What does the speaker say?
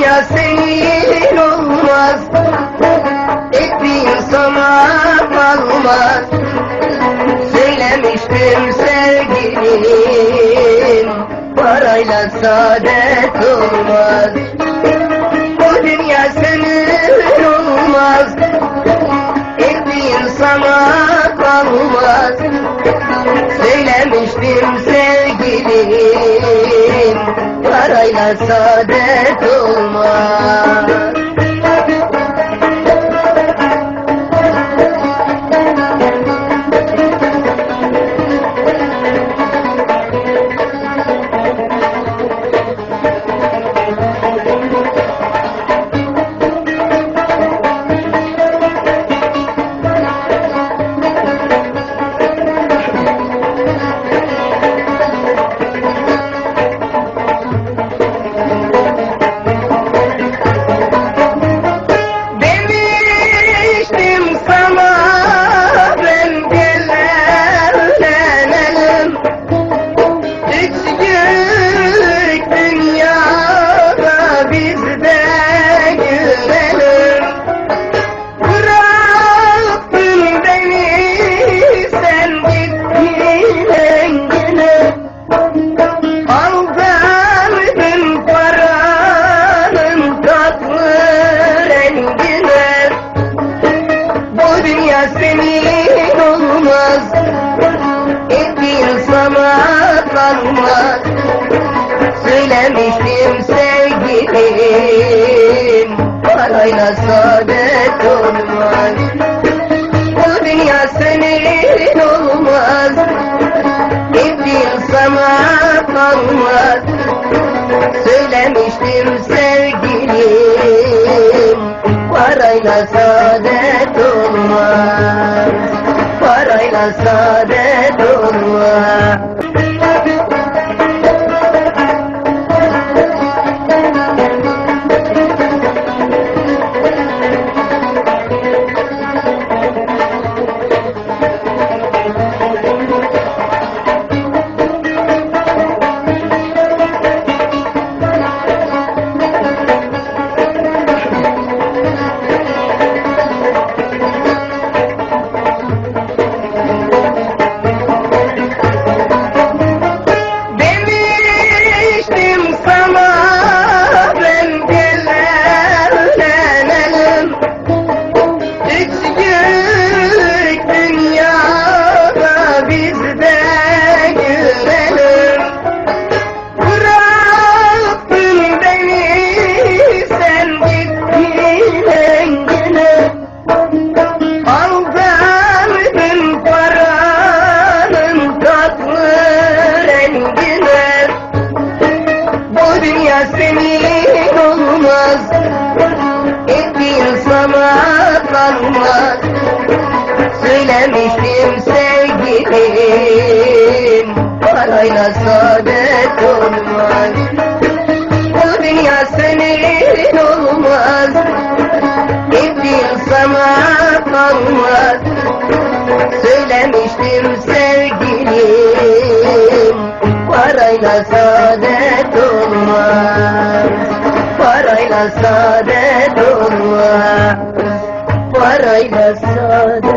dünya senin olmaz. Ettiğin sana kalmaz. Söylemiştim sevgilinin Parayla saadet olmaz. Parayla saadet olmaz senin olmaz. Ettiğin sana kalmaz Söylemiştim sevgilim. Parayla saadet olmaz. Bu dünya senin olmaz. Ettiğin sana kalmaz Söylemiştim sevgilim. Parayla saadet olmaz Parayla saadet olmaz senin olmaz. Ettiğin sana kalmaz. Söylemiştim sevgilim. Parayla saadet olmaz. Bu dünya senin olmaz. Ettiğin sana kalmaz. Söylemiştim sevgilim. Parayla saadet Parayla saadet olmaz Parayla saadet